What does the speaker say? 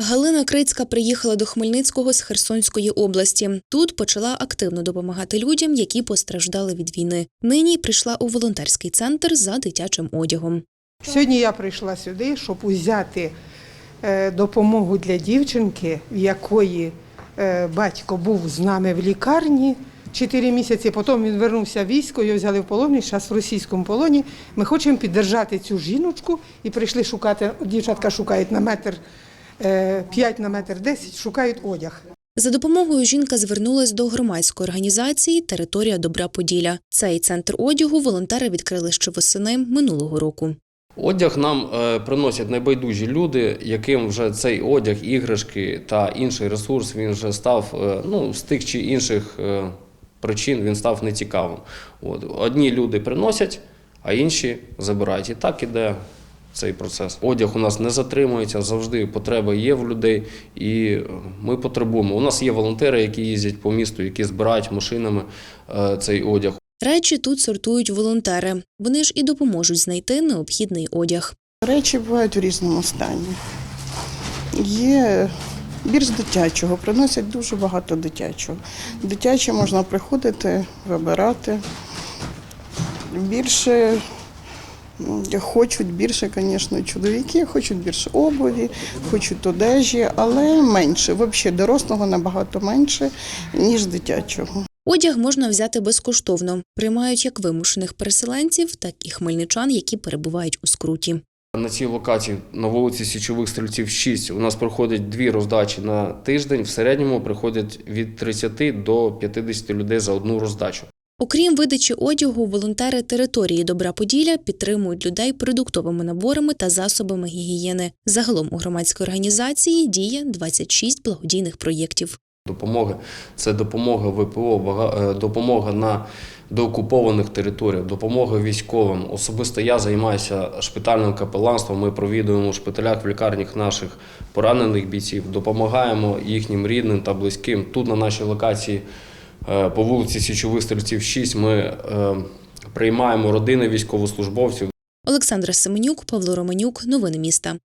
Галина Крицька приїхала до Хмельницького з Херсонської області. Тут почала активно допомагати людям, які постраждали від війни. Нині прийшла у волонтерський центр за дитячим одягом. Сьогодні я прийшла сюди, щоб узяти е, допомогу для дівчинки, в якої е, батько був з нами в лікарні 4 місяці. Потім він вернувся в військо, його взяли в полон, зараз в російському полоні. Ми хочемо піддержати цю жіночку і прийшли шукати. Дівчатка шукають на метр 5 на метр 10, шукають одяг. За допомогою жінка звернулась до громадської організації Територія добра Поділля. Цей центр одягу волонтери відкрили ще восени минулого року. Одяг нам е, приносять найбайдужі люди, яким вже цей одяг, іграшки та інший ресурс він вже став е, ну, з тих чи інших е, причин він став нецікавим. От. Одні люди приносять, а інші забирають. І так іде цей процес. Одяг у нас не затримується, завжди потреба є в людей, і е, ми потребуємо. У нас є волонтери, які їздять по місту, які збирають машинами е, цей одяг. Речі тут сортують волонтери. Вони ж і допоможуть знайти необхідний одяг. Речі бувають у різному стані. Є більш дитячого, приносять дуже багато дитячого. Дитяче можна приходити, вибирати. Більше хочуть більше, звісно, чоловіки, хочуть більше обуві, хочуть одежі, але менше. Взагалі дорослого набагато менше, ніж дитячого. Одяг можна взяти безкоштовно. Приймають як вимушених переселенців, так і хмельничан, які перебувають у скруті. На цій локації на вулиці Січових стрільців 6 у нас проходять дві роздачі на тиждень. В середньому приходять від 30 до 50 людей за одну роздачу. Окрім видачі одягу, волонтери території Добра Поділля підтримують людей продуктовими наборами та засобами гігієни. Загалом у громадській організації діє 26 благодійних проєктів. Допомоги це допомога ВПО, е, допомога на деокупованих територіях, допомога військовим. Особисто я займаюся шпитальним капеланством. Ми провідуємо в шпиталях в лікарнях наших поранених бійців, допомагаємо їхнім рідним та близьким. Тут на нашій локації по вулиці Січових стрільців 6 ми е, приймаємо родини військовослужбовців. Олександра Семенюк, Павло Романюк. Новини міста.